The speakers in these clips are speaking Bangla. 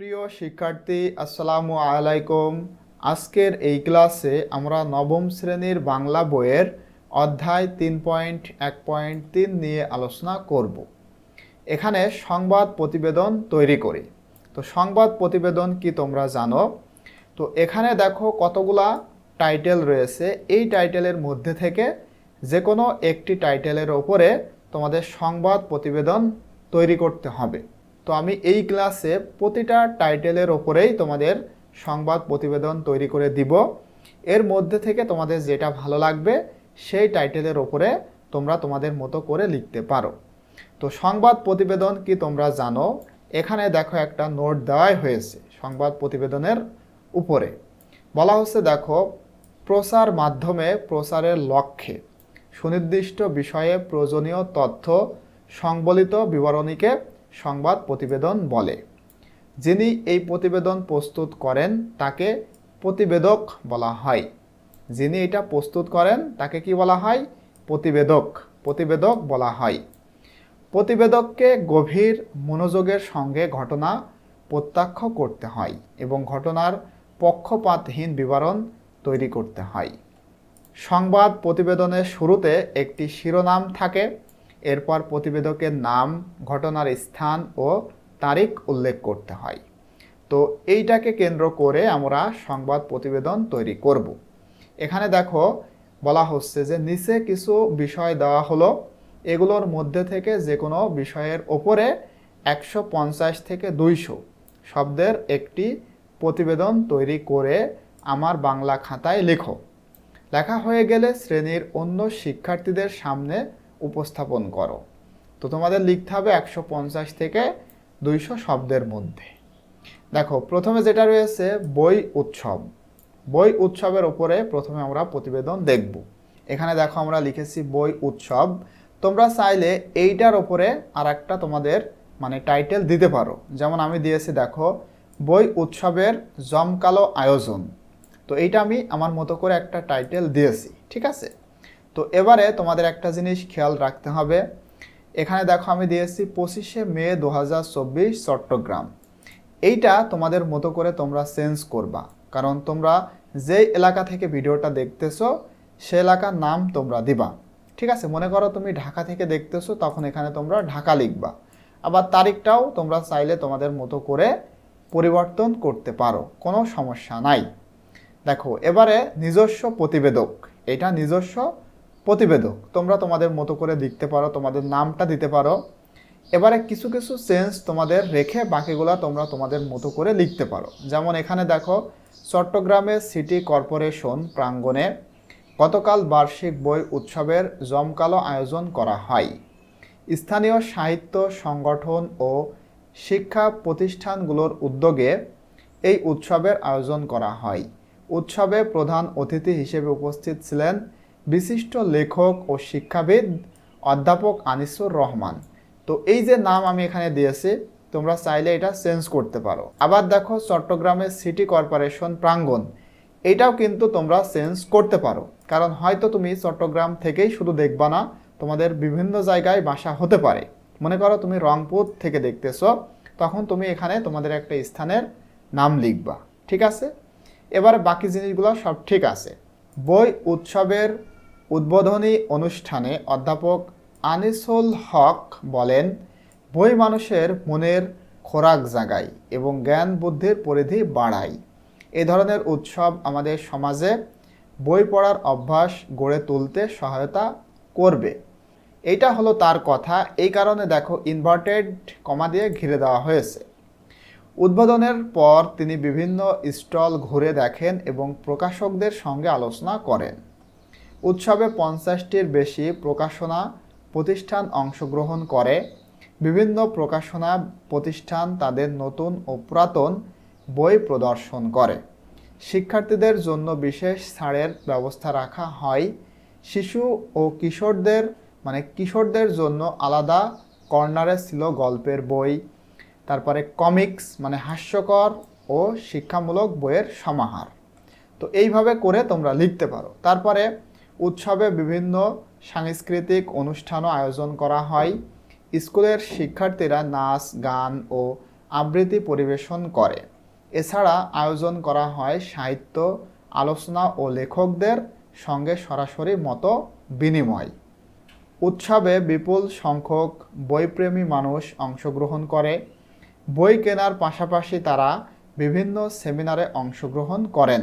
প্রিয় শিক্ষার্থী, আসসালামু আলাইকুম। আজকের এই ক্লাসে আমরা নবম শ্রেণির বাংলা বইয়ের অধ্যায় তিন পয়েন্ট, এক পয়েন্ট, তিন নিয়ে আলোচনা করব। এখানে সংবাদ প্রতিবেদন তৈরি করি। তো সংবাদ প্রতিবেদন কি তোমরা জানো? তো এখানে দেখো কতগুলা টাইটেল রয়েছে। এই টাইটেলের মধ্যে থেকে যে কোনো একটি টাইটেলের ওপরে তোমাদের সংবাদ প্রতিবেদন তৈরি করতে হবে। তো আমি এই ক্লাসে প্রতিটা টাইটেলের ওপরেই তোমাদের সংবাদ প্রতিবেদন তৈরি করে দিব। এর মধ্যে থেকে তোমাদের যেটা ভালো লাগবে, সেই টাইটেলের ওপরে তোমরা তোমাদের মতো করে লিখতে পারো। তো সংবাদ প্রতিবেদন কি তোমরা জানো? এখানে দেখো একটা নোট দেওয়াই হয়েছে সংবাদ প্রতিবেদনের উপরে। বলা হচ্ছে, দেখো প্রচার মাধ্যমে প্রচারের লক্ষ্যে সুনির্দিষ্ট বিষয়ে প্রয়োজনীয় তথ্য সংবলিত বিবরণীকে সংবাদ প্রতিবেদন বলে। যিনি এই প্রতিবেদন প্রস্তুত করেন, তাকে প্রতিবেদক বলা হয়। যিনি এটা প্রস্তুত করেন, তাকে কি বলা হয়? প্রতিবেদক প্রতিবেদক বলা হয়। প্রতিবেদককে গভীর মনোযোগের সঙ্গে ঘটনা প্রত্যক্ষ করতে হয় এবং ঘটনার পক্ষপাতহীন বিবরণ তৈরি করতে হয়। সংবাদ প্রতিবেদনের শুরুতে একটি শিরোনাম থাকে। এরপর প্রতিবেদকের নাম, ঘটনার স্থান ও তারিখ উল্লেখ করতে হয়। তো এইটাকে কেন্দ্র করে আমরা সংবাদ প্রতিবেদন তৈরি করব। এখানে দেখো, বলা হচ্ছে যে নিচে কিছু বিষয় দেওয়া হলো। এগুলোর মধ্যে থেকে যে কোনো বিষয়ের ওপরে একশো পঞ্চাশ থেকে দুইশো শব্দের একটি প্রতিবেদন তৈরি করে আমার বাংলা খাতায় লেখো। লেখা হয়ে গেলে শ্রেণির অন্য শিক্ষার্থীদের সামনে উপস্থাপন করো। তো তোমাদের লিখতে হবে একশো পঞ্চাশ থেকে দুইশো শব্দের মধ্যে। দেখো, প্রথমে যেটা রয়েছে, বই উৎসব। বই উৎসবের ওপরে প্রথমে আমরা প্রতিবেদন দেখব। এখানে দেখো, আমরা লিখেছি বই উৎসব। তোমরা চাইলে এইটার ওপরে আর একটা তোমাদের মানে টাইটেল দিতে পারো। যেমন আমি দিয়েছি, দেখো, বই উৎসবের জমকালো আয়োজন। তো এইটা আমি আমার মতো করে একটা টাইটেল দিয়েছি, ঠিক আছে? তো এবারে তোমাদের একটা জিনিস খেয়াল রাখতে হবে। এখানে দেখো আমি দিয়েছি পঁচিশে মে দু চট্টগ্রাম। এইটা তোমাদের মতো করে তোমরা চেঞ্জ করবা। কারণ তোমরা যেই এলাকা থেকে ভিডিওটা দেখতেছো, সে এলাকার নাম তোমরা দিবা। ঠিক আছে? মনে করো তুমি ঢাকা থেকে দেখতেছো, তখন এখানে তোমরা ঢাকা লিখবা। আবার তারিখটাও তোমরা চাইলে তোমাদের মতো করে পরিবর্তন করতে পারো। কোনো সমস্যা নাই। দেখো, এবারে নিজস্ব প্রতিবেদক। এটা নিজস্ব প্রতিবেদক, তোমরা তোমাদের মতো করে লিখতে পারো, তোমাদের নামটা দিতে পারো। এবারে কিছু কিছু সেন্স তোমাদের রেখে বাকিগুলো তোমরা তোমাদের মতো করে লিখতে পারো। যেমন এখানে দেখো চট্টগ্রামের সিটি কর্পোরেশন প্রাঙ্গণে গতকাল বার্ষিক বই উৎসবের জমকালো আয়োজন করা হয়। স্থানীয় সাহিত্য সংগঠন ও শিক্ষা প্রতিষ্ঠানগুলোর উদ্যোগে এই উৎসবের আয়োজন করা হয়। উৎসবে প্রধান অতিথি হিসেবে উপস্থিত ছিলেন বিশিষ্ট লেখক ও শিক্ষাবিদ অধ্যাপক আনিসুর রহমান। তো এই যে নাম আমি এখানে দিয়েছি, তোমরা চাইলে এটা চেঞ্জ করতে পারো। আবার দেখো চট্টগ্রামের সিটি কর্পোরেশন প্রাঙ্গণ, এটাও কিন্তু তোমরা চেঞ্জ করতে পারো। কারণ হয়তো তুমি চট্টগ্রাম থেকেই শুধু দেখবা না, তোমাদের বিভিন্ন জায়গায় বাসা হতে পারে। মনে করো তুমি রংপুর থেকে দেখতেছ, তখন তুমি এখানে তোমাদের একটা স্থানের নাম লিখবা। ঠিক আছে? এবার বাকি জিনিসগুলো সব ঠিক আছে। বই উৎসবের উদ্বোধনী অনুষ্ঠানে অধ্যাপক আনিসুল হক বলেন, বই মানুষের মনের খোরাক জাগায় এবং জ্ঞান বুদ্ধির পরিধি বাড়ায়। এ ধরনের উৎসব আমাদের সমাজে বই পড়ার অভ্যাস গড়ে তুলতে সহায়তা করবে। এটা হলো তার কথা। এই কারণে দেখো ইনভার্টেড কমা দিয়ে ঘিরে দেওয়া হয়েছে। উদ্বোধনের পর তিনি বিভিন্ন স্টল ঘুরে দেখেন এবং প্রকাশকদের সঙ্গে আলোচনা করেন। উৎসবে পঞ্চাশটির বেশি প্রকাশনা প্রতিষ্ঠান অংশগ্রহণ করে। বিভিন্ন প্রকাশনা প্রতিষ্ঠান তাদের নতুন ও পুরাতন বই প্রদর্শন করে। শিক্ষার্থীদের জন্য বিশেষ ছাড়ের ব্যবস্থা রাখা হয়। শিশু ও কিশোরদের মানে কিশোরদের জন্য আলাদা কর্নারে ছিল গল্পের বই। তারপরে কমিক্স মানে হাস্যকর ও শিক্ষামূলক বইয়ের সমাহার। তো এইভাবে করে তোমরা লিখতে পারো। তারপরে উৎসবে বিভিন্ন সাংস্কৃতিক অনুষ্ঠানও আয়োজন করা হয়। স্কুলের শিক্ষার্থীরা নাচ, গান ও আবৃত্তি পরিবেশন করে। এছাড়া আয়োজন করা হয় সাহিত্য, আলোচনা ও লেখকদের সঙ্গে সরাসরি মতো বিনিময়। উৎসবে বিপুল সংখ্যক বইপ্রেমী মানুষ অংশগ্রহণ করে। বই কেনার পাশাপাশি তারা বিভিন্ন সেমিনারে অংশগ্রহণ করেন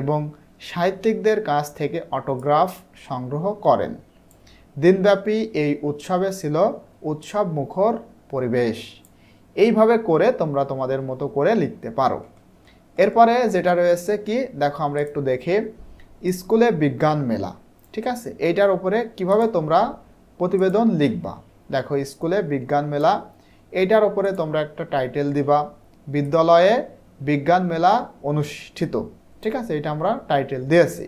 এবং সাহিত্যিকদের কাছ থেকে অটোগ্রাফ সংগ্রহ করেন। দিনব্যাপী এই উৎসবে ছিল উৎসব মুখর পরিবেশ। এইভাবে করে তোমরা তোমাদের মতো করে লিখতে পারো। এরপরে যেটা রয়েছে কি, দেখো আমরা একটু দেখি, স্কুলে বিজ্ঞান মেলা, ঠিক আছে? এইটার উপরে কীভাবে তোমরা প্রতিবেদন লিখবা? দেখো, স্কুলে বিজ্ঞান মেলা, এইটার উপরে তোমরা একটা টাইটেল দিবা, বিদ্যালয়ে বিজ্ঞান মেলা অনুষ্ঠিত। ঠিক আছে, এটা আমরা টাইটেল দিয়েছি।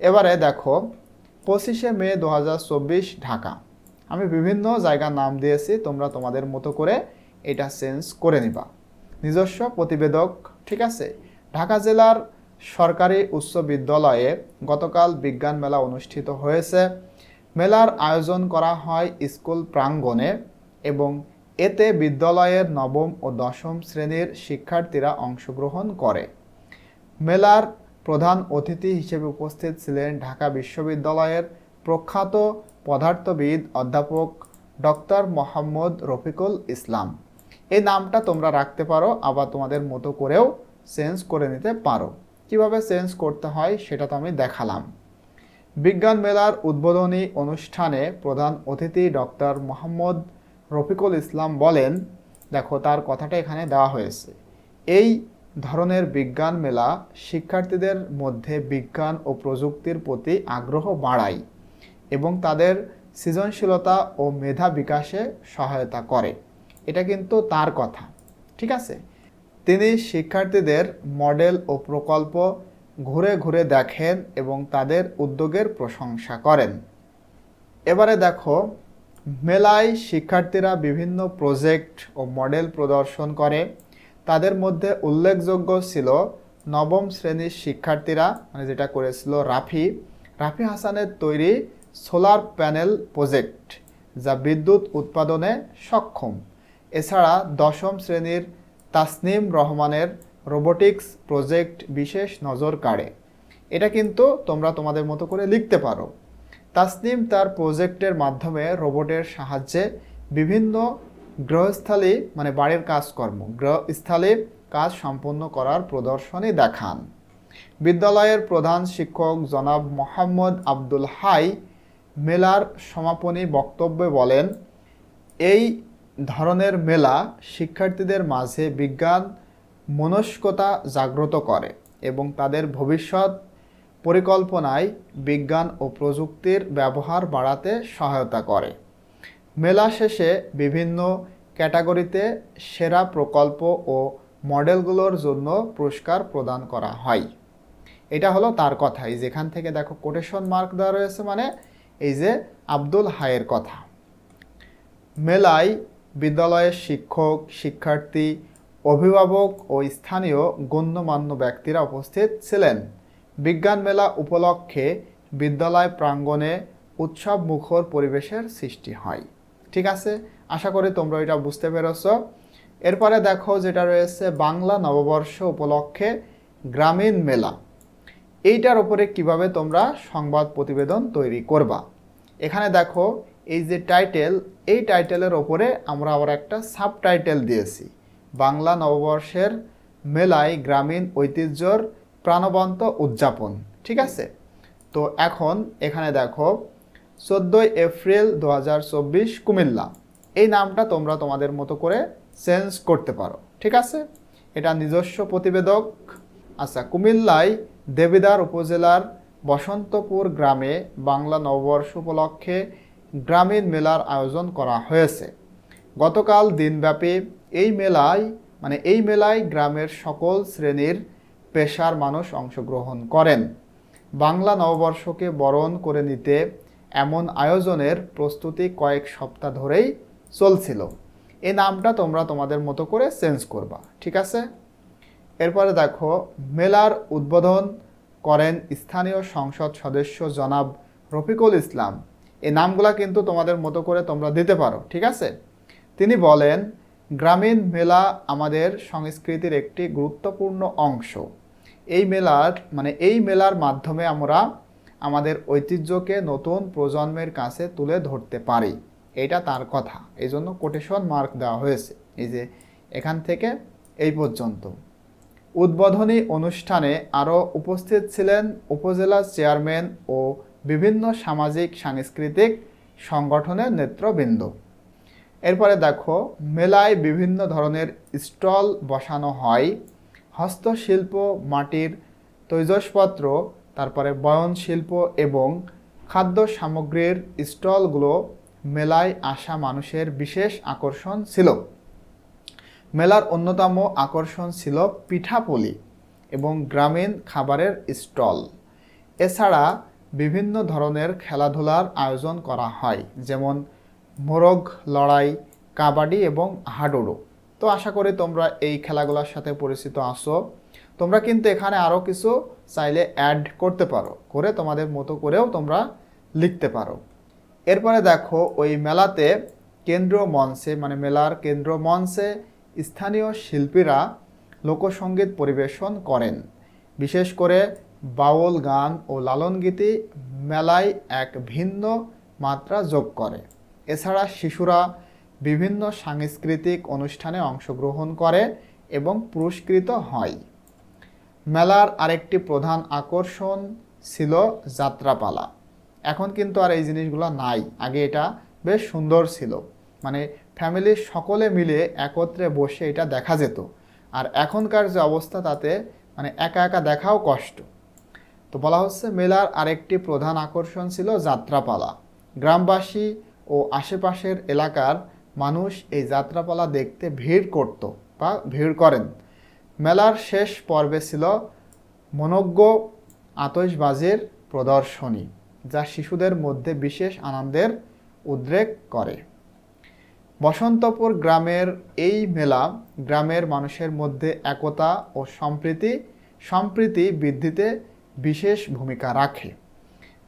এবারে দেখো, পঁচিশে মে দু হাজার চব্বিশ ঢাকা। আমি বিভিন্ন জায়গার নাম দিয়েছি, তোমরা তোমাদের মতো করে এটা চেঞ্জ করে নিবা। নিজস্ব প্রতিবেদক, ঠিক আছে? ঢাকা জেলার সরকারি উচ্চ বিদ্যালয়ে গতকাল বিজ্ঞান মেলা অনুষ্ঠিত হয়েছে। মেলার আয়োজন করা হয় স্কুল প্রাঙ্গণে এবং এতে বিদ্যালয়ের নবম ও দশম শ্রেণির শিক্ষার্থীরা অংশগ্রহণ করে। মেলার প্রধান অতিথি হিসেবে উপস্থিত ছিলেন ঢাকা বিশ্ববিদ্যালয়ের প্রখ্যাত পদার্থবিদ অধ্যাপক ডক্টর মোহাম্মদ রফিকুল ইসলাম। এই নামটা তোমরা রাখতে পারো, আবার তোমাদের মতো করেও চেঞ্জ করে নিতে পারো। কীভাবে চেঞ্জ করতে হয় সেটা তো আমি দেখালাম। বিজ্ঞান মেলার উদ্বোধনী অনুষ্ঠানে প্রধান অতিথি ডক্টর মোহাম্মদ রফিকুল ইসলাম বলেন, দেখো তার কথাটা এখানে দেওয়া হয়েছে। এই ধরনের বিজ্ঞান মেলা শিক্ষার্থীদের মধ্যে বিজ্ঞান ও প্রযুক্তির প্রতি আগ্রহ বাড়ায় এবং তাদের সৃজনশীলতা ও মেধা বিকাশে সহায়তা করে। এটা কিন্তু তার কথা, ঠিক আছে? তিনি শিক্ষার্থীদের মডেল ও প্রকল্প ঘুরে ঘুরে দেখেন এবং তাদের উদ্যোগের প্রশংসা করেন। এবারে দেখো, মেলায় শিক্ষার্থীরা বিভিন্ন প্রজেক্ট ও মডেল প্রদর্শন করে। তাদের মধ্যে উল্লেখযোগ্য ছিল নবম শ্রেণির শিক্ষার্থীরা মানে যেটা করেছিল রাফি। রাফি হাসানের তৈরি সোলার প্যানেল প্রজেক্ট, যা বিদ্যুৎ উৎপাদনে সক্ষম। এছাড়া দশম শ্রেণির তাসনিম রহমানের রোবোটিক্স প্রজেক্ট বিশেষ নজর কাড়ে। এটা কিন্তু তোমরা তোমাদের মতো করে লিখতে পারো। তাসনিম তার প্রজেক্টের মাধ্যমে রোবটের সাহায্যে বিভিন্ন গ্রহস্থলী মানে বাড়ির কাজকর্ম, গ্রহস্থলে কাজ সম্পন্ন করার প্রদর্শনী দেখান। বিদ্যালয়ের প্রধান শিক্ষক জনাব মোহাম্মদ আব্দুল হাই মেলার সমাপনী বক্তব্যে বলেন, এই ধরনের মেলা শিক্ষার্থীদের মাঝে বিজ্ঞান, মনস্কতা জাগ্রত করে এবং তাদের ভবিষ্যৎ পরিকল্পনায় বিজ্ঞান ও প্রযুক্তির ব্যবহার বাড়াতে সহায়তা করে। মেলা শেষে বিভিন্ন ক্যাটাগরিতে সেরা প্রকল্প ও মডেলগুলোর জন্য পুরস্কার প্রদান করা হয়। এটা হলো তার কথাই যেখান থেকে দেখো কোটেশন মার্ক দেওয়া রয়েছে মানে এই যে আব্দুল হায়ের কথা। মেলায় বিদ্যালয়ের শিক্ষক, শিক্ষার্থী, অভিভাবক ও স্থানীয় গণ্যমান্য ব্যক্তিরা উপস্থিত ছিলেন। বিজ্ঞান মেলা উপলক্ষে বিদ্যালয় প্রাঙ্গণে উৎসব মুখর পরিবেশের সৃষ্টি হয়। ঠিক আছে? আশা করি তোমরা এটা বুঝতে পেরেছ। এরপরে দেখো যেটা রয়েছে বাংলা নববর্ষ উপলক্ষে গ্রামীণ মেলা। এইটার উপরে কীভাবে তোমরা সংবাদ প্রতিবেদন তৈরি করবা? এখানে দেখো, এই যে টাইটেল এই টাইটেলের ওপরে আমরা আবার একটা সাব টাইটেল দিয়েছি। বাংলা নববর্ষের মেলায় গ্রামীণ ঐতিহ্যর প্রাণবন্ত উদযাপন, ঠিক আছে? তো এখন এখানে দেখো চোদ্দোই এপ্রিল দু হাজার চব্বিশ কুমিল্লা। এই নামটা তোমরা তোমাদের মতো করে চেঞ্জ করতে পারো, ঠিক আছে? এটা নিজস্ব প্রতিবেদক। আচ্ছা কুমিল্লায় দেবিদার উপজেলার বসন্তপুর গ্রামে বাংলা নববর্ষ উপলক্ষে গ্রামীণ মেলার আয়োজন করা হয়েছে। গতকাল দিনব্যাপী এই মেলায় মানে এই মেলায় গ্রামের সকল শ্রেণির পেশার মানুষ অংশগ্রহণ করেন। বাংলা নববর্ষকে বরণ করে নিতে এমন আয়োজনের প্রস্তুতি কয়েক সপ্তাহ ধরেই চলছিল। এই নামটা তোমরা তোমাদের মতো করে চেঞ্জ করবা, ঠিক আছে? এরপরে দেখো, মেলার উদ্বোধন করেন স্থানীয় সংসদ সদস্য জনাব রফিকুল ইসলাম। এই নামগুলা কিন্তু তোমাদের মতো করে তোমরা দিতে পারো, ঠিক আছে? তিনি বলেন, গ্রামীণ মেলা আমাদের সংস্কৃতির একটি গুরুত্বপূর্ণ অংশ। এই মেলার মানে এই মেলার মাধ্যমে আমরা আমাদের ঐতিহ্যকে নতুন প্রজন্মের কাছে তুলে ধরতে পারি। এটা তার কথা। এই জন্য কোটেশন মার্ক দেওয়া হয়েছে। এই যে, এখান থেকে এই পর্যন্ত। উদ্বোধনী অনুষ্ঠানে আরও উপস্থিত ছিলেন উপজেলা চেয়ারম্যান ও বিভিন্ন সামাজিক সাংস্কৃতিক সংগঠনের নেতৃবৃন্দ। এরপরে দেখো, মেলায় বিভিন্ন ধরনের স্টল বসানো হয়। হস্তশিল্প, মাটির তৈজসপত্র তারপরে বয়ন শিল্প এবং খাদ্য সামগ্রীর স্টলগুলো মেলায় আসা মানুষের বিশেষ আকর্ষণ ছিল। মেলার অন্যতম আকর্ষণ ছিল পিঠাপুলি এবং গ্রামীণ খাবারের স্টল। এছাড়া বিভিন্ন ধরনের খেলাধুলার আয়োজন করা হয়, যেমন মোরগ লড়াই, কাবাডি এবং হাডুডু। তো আশা করি তোমরা এই খেলাগুলোর সাথে পরিচিত আসো তোমরা কিন্তু এখানে আরও কিছু চাইলে অ্যাড করতে পারো, করে তোমাদের মতো করেও তোমরা লিখতে পারো। এরপরে দেখো, ওই মেলাতে কেন্দ্র মঞ্চে মানে মেলার কেন্দ্র মঞ্চে স্থানীয় শিল্পীরা লোকসঙ্গীত পরিবেশন করেন। বিশেষ করে বাউল, গান ও লালন গীতি মেলায় এক ভিন্ন মাত্রা যোগ করে। এছাড়া শিশুরা বিভিন্ন সাংস্কৃতিক অনুষ্ঠানে অংশগ্রহণ করে এবং পুরস্কৃত হয়। মেলার আরেকটি প্রধান আকর্ষণ ছিল যাত্রাপালা। এখন কিন্তু আর এই জিনিসগুলো নাই। আগে এটা বেশ সুন্দর ছিল। মানে ফ্যামিলির সকলে মিলে একত্রে বসে এটা দেখা যেত। আর এখনকার যে অবস্থা তাতে মানে একা একা দেখাও কষ্ট। তো বলা হচ্ছে মেলার আরেকটি প্রধান আকর্ষণ ছিল যাত্রাপালা। গ্রামবাসী ও আশেপাশের এলাকার মানুষ এই যাত্রাপালা দেখতে ভিড় করত বা ভিড় করেন। মেলার শেষ পর্বে ছিল মনজ্ঞ আতশবাজির প্রদর্শনী, যা শিশুদের মধ্যে বিশেষ আনন্দের উদ্রেক করে। বসন্তপুর গ্রামের এই মেলা গ্রামের মানুষের মধ্যে একতা ও সম্প্রীতি সম্প্রীতি বৃদ্ধিতে বিশেষ ভূমিকা রাখে।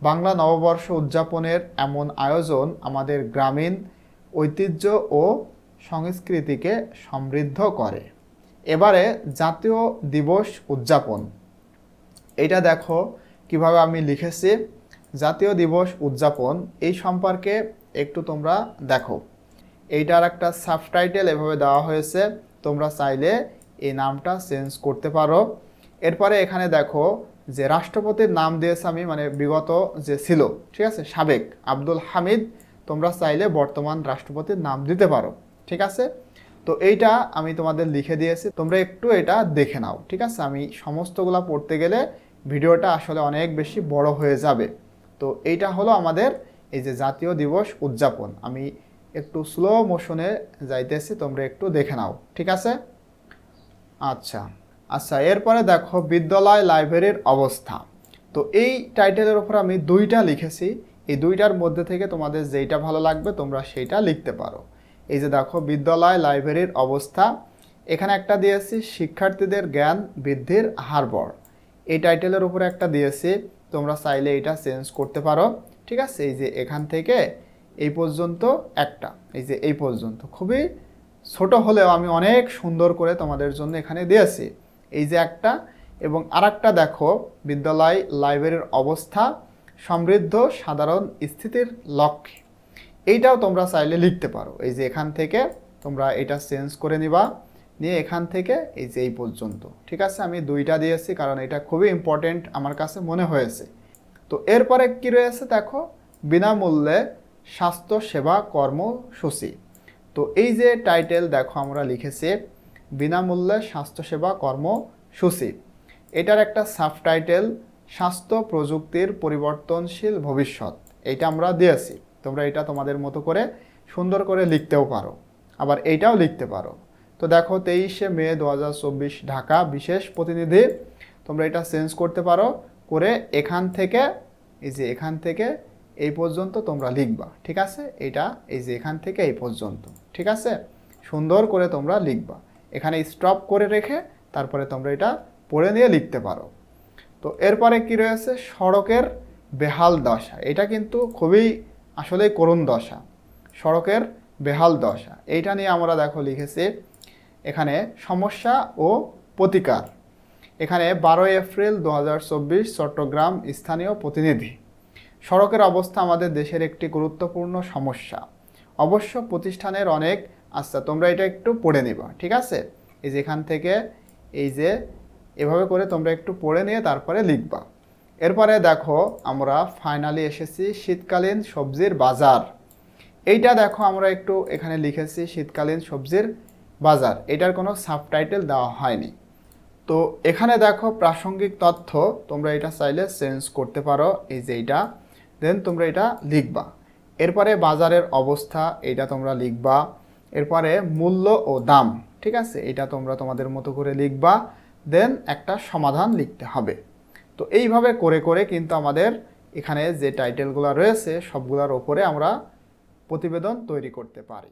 বাংলা নববর্ষ উদযাপনের এমন আয়োজন আমাদের গ্রামীণ ঐতিহ্য ও সংস্কৃতিকে সমৃদ্ধ করে। এবারে জাতীয় দিবস উদযাপন। এটা দেখো কীভাবে আমি লিখেছি। জাতীয় দিবস উদযাপন, এই সম্পর্কে একটু তোমরা দেখো। এইটার একটা সাবটাইটেল এভাবে দেওয়া হয়েছে, তোমরা চাইলে এই নামটা চেঞ্জ করতে পারো। এরপরে এখানে দেখো যে রাষ্ট্রপতির নাম দিয়েছে আমি মানে বিগত যে ছিল, ঠিক আছে, সাবেক আব্দুল হামিদ, তোমরা চাইলে বর্তমান রাষ্ট্রপতির নাম দিতে পারো, ঠিক আছে? তো এইটা আমি তোমাদের লিখে দিয়েছি। তোমরা একটু এটা দেখে নাও, ঠিক আছে? আমি সমস্তগুলা পড়তে গেলে ভিডিওটা আসলে অনেক বেশি বড় হয়ে যাবে। তো এইটা হলো আমাদের এই যে জাতীয় দিবস উদযাপন। আমি একটু স্লো মোশনে যাইতেছি, তোমরা একটু দেখে নাও, ঠিক আছে? আচ্ছা আচ্ছা এরপরে দেখো বিদ্যালয় লাইব্রেরির অবস্থা। তো এই টাইটেলের ওপর আমি দুইটা লিখেছি। এই দুইটার মধ্যে থেকে তোমাদের যেইটা ভালো লাগবে, তোমরা সেইটা লিখতে পারো। এই যে দেখো, বিদ্যালয় লাইব্রেরির অবস্থা। এখানে একটা দিয়েছি, শিক্ষার্থীদের জ্ঞান বৃদ্ধির হারবর। এই টাইটেলের উপরে একটা দিয়েছি, তোমরা চাইলে এটা চেঞ্জ করতে পারো। ঠিক আছে, এই যে এখান থেকে এই পর্যন্ত একটা, এই যে এই পর্যন্ত। খুবই ছোট হলেও আমি অনেক সুন্দর করে তোমাদের জন্য এখানে দিয়েছি। এই যে একটা, এবং আরেকটা দেখো, বিদ্যালয় লাইব্রেরির অবস্থা, সমৃদ্ধ, সাধারণ স্থিতির লক্ষ্যে। এইটাও তোমরা চাইলে লিখতে পারো। এই যে এখান থেকে তোমরা এটা চেঞ্জ করে নিবা। নিয়ে এখান থেকে এই যে এই পর্যন্ত। ঠিক আছে? আমি দুইটা দিয়েছি কারণ এটা খুবই ইম্পর্টেন্ট আমার কাছে মনে হয়েছে। তো এরপরে কি রয়েছে দেখো? বিনামূল্যে স্বাস্থ্য সেবা কর্মসূচি। তো এই যে টাইটেল দেখো আমরা লিখেছি, বিনামূল্যে স্বাস্থ্যসেবা কর্মসূচি। এটার একটা সাব টাইটেল স্বাস্থ্য প্রযুক্তির পরিবর্তনশীল ভবিষ্যৎ। এইটা আমরা দিয়েছি। তোমরা এটা তোমাদের মতো করে সুন্দর করে লিখতেও পারো। আবার এইটাও লিখতে পারো। তো দেখো তেইশে মে দু হাজার চব্বিশ ঢাকা, বিশেষ প্রতিনিধি, তোমরা এটা চেঞ্জ করতে পারো করে এখান থেকে, এই যে এখান থেকে এই পর্যন্ত তোমরা লিখবা, ঠিক আছে? এটা এই যে এখান থেকে এই পর্যন্ত, ঠিক আছে? সুন্দর করে তোমরা লিখবা। এখানে স্টপ করে রেখে তারপরে তোমরা এটা পড়ে নিয়ে লিখতে পারো। তো এরপরে কি রয়েছে? সড়কের বেহাল দশা। এটা কিন্তু খুবই আসলে করুণ দশা। সড়কের বেহাল দশা। এইটা নিয়ে আমরা দেখো লিখেছি, এখানে সমস্যা ও প্রতিকার। এখানে বারোই এপ্রিল দু হাজার চব্বিশ চট্টগ্রাম স্থানীয় প্রতিনিধি। সড়কের অবস্থা আমাদের দেশের একটি গুরুত্বপূর্ণ সমস্যা। অবশ্য প্রতিষ্ঠানের অনেক আচ্ছা তোমরা এটা একটু পড়ে নিবা, ঠিক আছে? এই যে এখান থেকে এই যে এভাবে করে তোমরা একটু পড়ে নিয়ে তারপরে লিখবা। এরপরে দেখো, আমরা ফাইনালি এসেছি শীতকালীন সবজির বাজার। এইটা দেখো, আমরা একটু এখানে লিখেছি শীতকালীন সবজির বাজার। এটার কোনো সাবটাইটেল দেওয়া হয়নি। তো এখানে দেখো, প্রাসঙ্গিক তথ্য, তোমরা এটা চাইলে চেঞ্জ করতে পারো, এই যে এইটা। দেন তোমরা এটা লিখবা। এরপরে বাজারের অবস্থা এটা তোমরা লিখবা। এরপরে মূল্য ও দাম, ঠিক আছে? এটা তোমরা তোমাদের মতো করে লিখবা। দেন একটা সমাধান লিখতে হবে। তো এইভাবে করে করে কিন্তু আমাদের এখানে যে টাইটেলগুলো রয়েছে, সবগুলোর ওপরে আমরা প্রতিবেদন তৈরি করতে পারি।